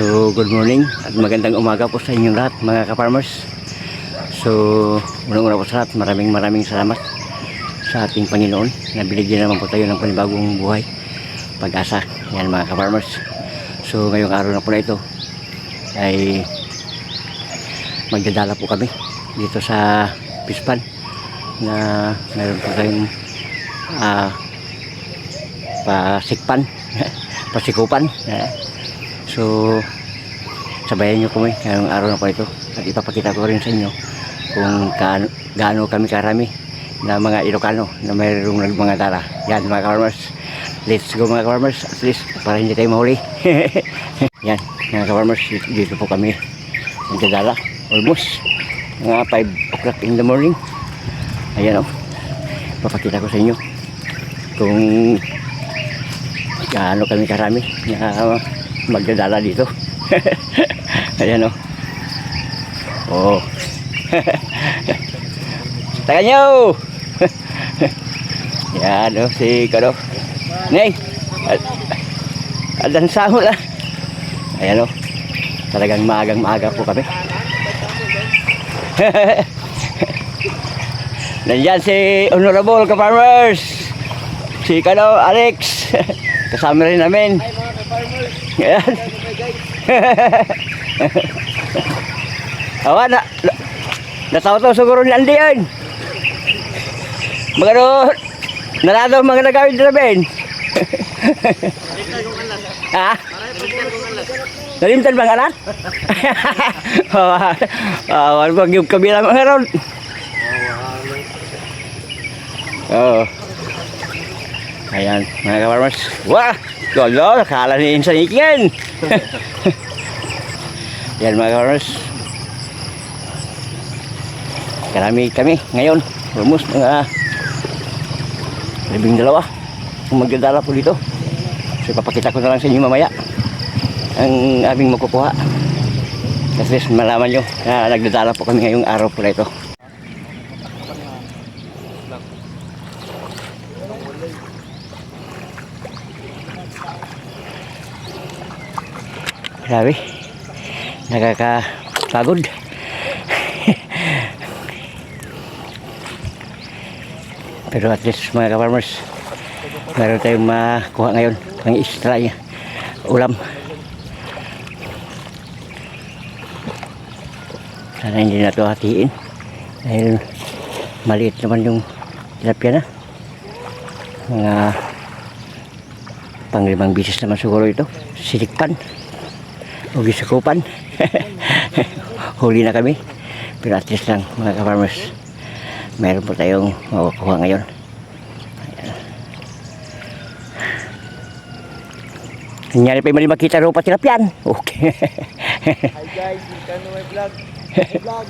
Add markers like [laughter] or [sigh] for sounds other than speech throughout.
So, good morning at magandang umaga po sa inyong lahat mga ka-farmers. So, unang-una po sa lahat, maraming maraming salamat sa ating Panginoon na binigyan naman po tayo ng panibagong buhay, pag-asa. Yan mga ka-farmers. So, ngayong araw na po na ito ay magdadala po kami dito sa Pispan na meron po tayong ah, pasikpan, [laughs] pasikupan. Eh, So, sabayan nyo kami ngayong araw na po ito at ipapakita ko rin sa inyo kung gaano, kami karami na mga Ilocano na mayroong mga dala. Yan mga farmers. Let's go mga farmers at least para hindi tayo mahuli. [laughs] Yan mga farmers dito po kami nagdadala almost mga 5 o'clock in the morning. Ayan o. Papakita ko sa inyo kung gaano kami karami na magdadala dito. [laughs] Ayan o. Oh. [laughs] Taga nyo! [laughs] Yan o, si Kado. Neng! Adan sa mo na. Ayan o. Talagang maagang maaga po kami. Nandyan si Honorable Ka-Farmers. Si Kado, Alex. Kasama rin namin. Ayan. [laughs] Awa na. na Natawa-tawa siguro ni Andy yun. Mga no, narado mga nagawin din namin. [laughs] ha? Nalimtan bang anak? [laughs] Awan pag yung kabila mga ron. Oo. Ayan, mga kaparmas. Wah! Lolo, nakala ni Insan Ikin. Yan [laughs] mga kaparmas. Karami kami ngayon. Almost mga labing dalawa. Kung magdadala po dito. So ipapakita ko na lang sa inyo mamaya ang aming makukuha. At least malaman nyo na nagdadala po kami ngayong araw po na ito. Grabe. Nakakapagod. Pero at least mga ka-farmers, meron tayong makuha ngayon ng extra niya. Ulam. Sana hindi na ito hatiin. Dahil maliit naman yung tilapia na. Mga panglimang bisis naman siguro ito. Silikpan. O gisakupan. [laughs] Huli na kami. Pero at least lang mga ka-farmers. Meron po tayong makukuha ngayon. Nangyari pa yung makita raw pa tilapyan. Okay. Hi guys, welcome to my vlog. [laughs] My vlog.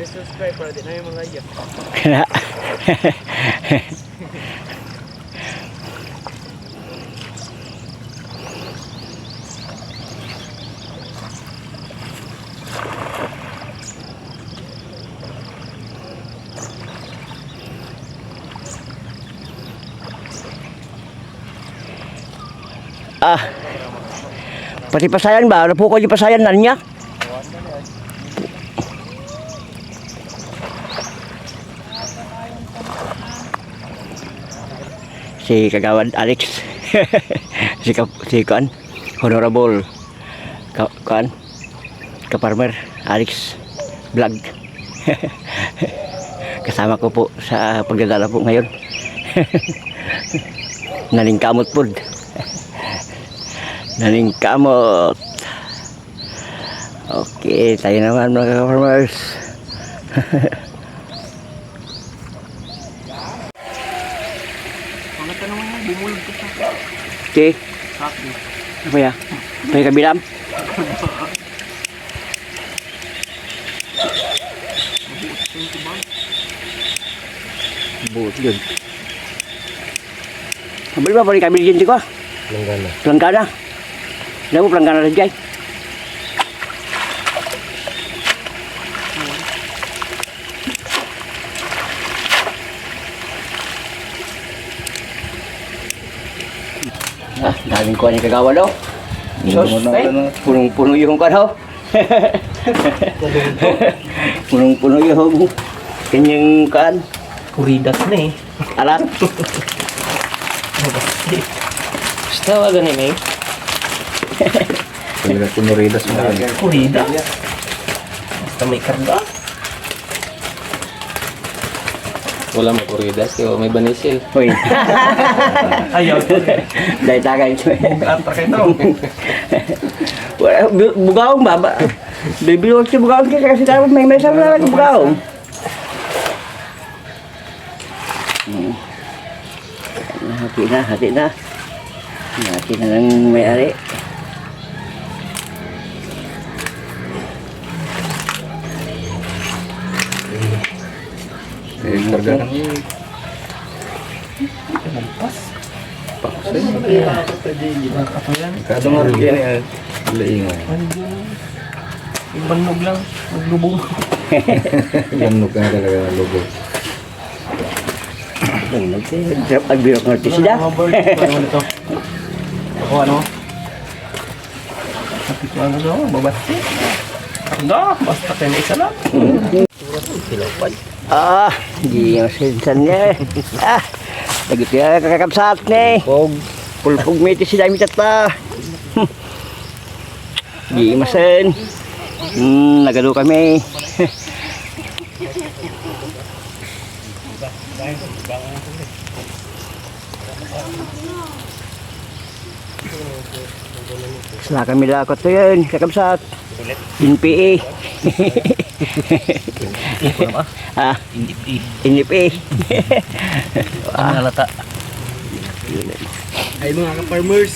Please subscribe para di na yung mga iya. [laughs] [laughs] Ah, pati pasayan ba? Ano po ko yung pasayan na niya? Si Kagawad Alex. [laughs] Si Ka, si Kuan Honorable Ka, Kuan Kaparmer Alex Vlog [laughs] kasama ko po sa pagdadala po ngayon. [laughs] Nalingkamot po. Nalingkamot. Okay tayo naman mga kaparmers Mga tanong niya, bumulog ko sa okay apa ya Pakai kabilam Buot yun. Abali ba balik kami dyan ko? Langgana. Pelangkana. Dah mo pelangkana rin jay. Daming kuha ni kagawa daw. Sos, Ano, ay, ano? punong-puno yung kuha [laughs] daw. punong-puno yung kanyang kuhan. Kuridas na eh. Alat. Basta wag ganun eh. Talaga kunuridas mo. Kuridas? Basta may karga. Wala mo kuridas, yo, may banisil. Uy, [laughs] Ayaw. dahil tagay ito. Daw. Wala, bu- Bugaong ba? ba? Huwag siya bugaong kasi kasi dapat may may sarap na bugaong. Hmm. Hati na, hati na. Hati na ng may-ari. Eh, karga ng Kado nga rin yan eh. Laingay. Ibanog lang. Ka na talaga ng logo. Sarap agbirok ng artisida. Mga bird. Ano? Ako ano? Sabi ko ano daw? Babati. Karga. Basta kayo may isa lang. Ah, di yung sinsan niya. Ah, lagi tiya kakakapsat ni. Pog, pulpog miti si dami tata. Di masen. Hmm, nagalo kami. Sala kami lakot to yun, kakapsat. NPA. [laughs] ah, NPA. Ang halata. Ay mga ka-farmers.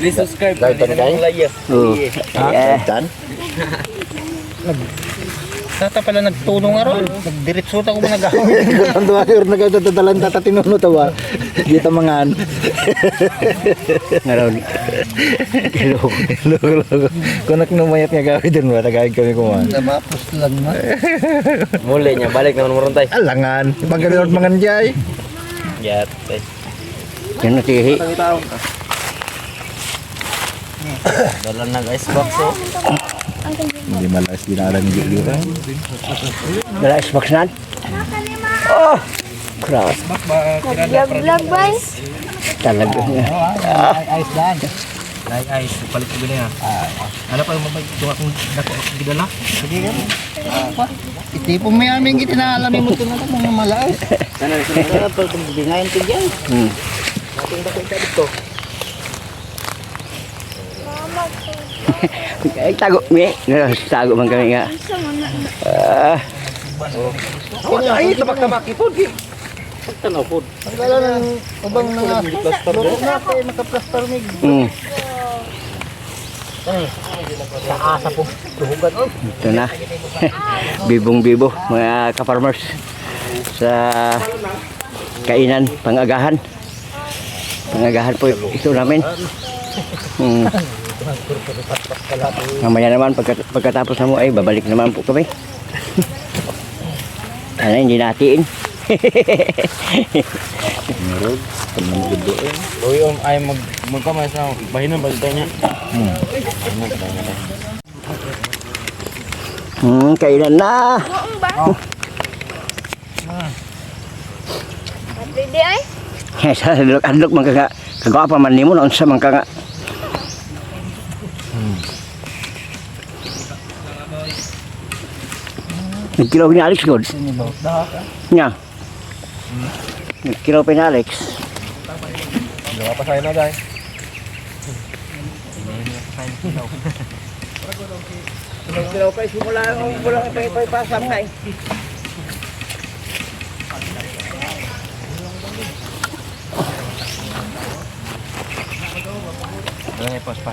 Please subscribe. Kahit ano kayo? Oh, yeah. Tan? Tata pala nagtulong nga ron. Nagdiretso ako mga gawin. [laughs] Ang duwa kayo nagdadadalan tata tinuno tawa. Dito mangan. Ngaron. Hello. Logo logo. Kung naknumayat nga gawin dun ba, tagayin kami kumain. Namapos lang na. [laughs] Muli niya, balik naman mo ron tayo. Alangan, magaling mangan jay. Yat. Yan na tihi. Dala na guys box oh. Hindi malas dinaran ni Julio ka. Dala Xbox nan. Oh! Crowd. Vlog-vlog ba? Talaga. Ice dan. Ay ay, palit ko na yan. Ano pa yung mabay? Yung akong dako akong gidala? Sige ka. Itipong may aming gitinaalam mo ito na mga malaas. Sana sana pag bingayan ko diyan. Hmm. Ating dako ka dito. Ay, tago. May. Tago man kami nga. Ah, Ay, tabak-tabak ipod. Pagtanaw pod. Ang gala ng ubang nga loko na kay makaplaster mig. hmm. Sa asa po. Duhugan oh. Ito na. [laughs] Bibong-bibo, mga ka-farmers. Sa kainan, pangagahan. Pangagahan po ito namin. Hmm. [laughs] Mamaya naman, pagkat pagkatapos na mo ay babalik naman po kami. Ano, hindi natiin. Meron, eh. Uy, um, ay mag magkamay sa bahinan ba dito niya? Hmm, kainan na. Noong ba? Pwede di ay? sa adlok-adlok man kaga kagawa pa man nimo noon sa man kaga. Nagkilaw ni Alex God. Nya. Nagkilaw pa ni Alex. Gawa pa sayo na dai. Nagkilaw pa simula ang bulang pa pa pasam kay. Ano ay pas pa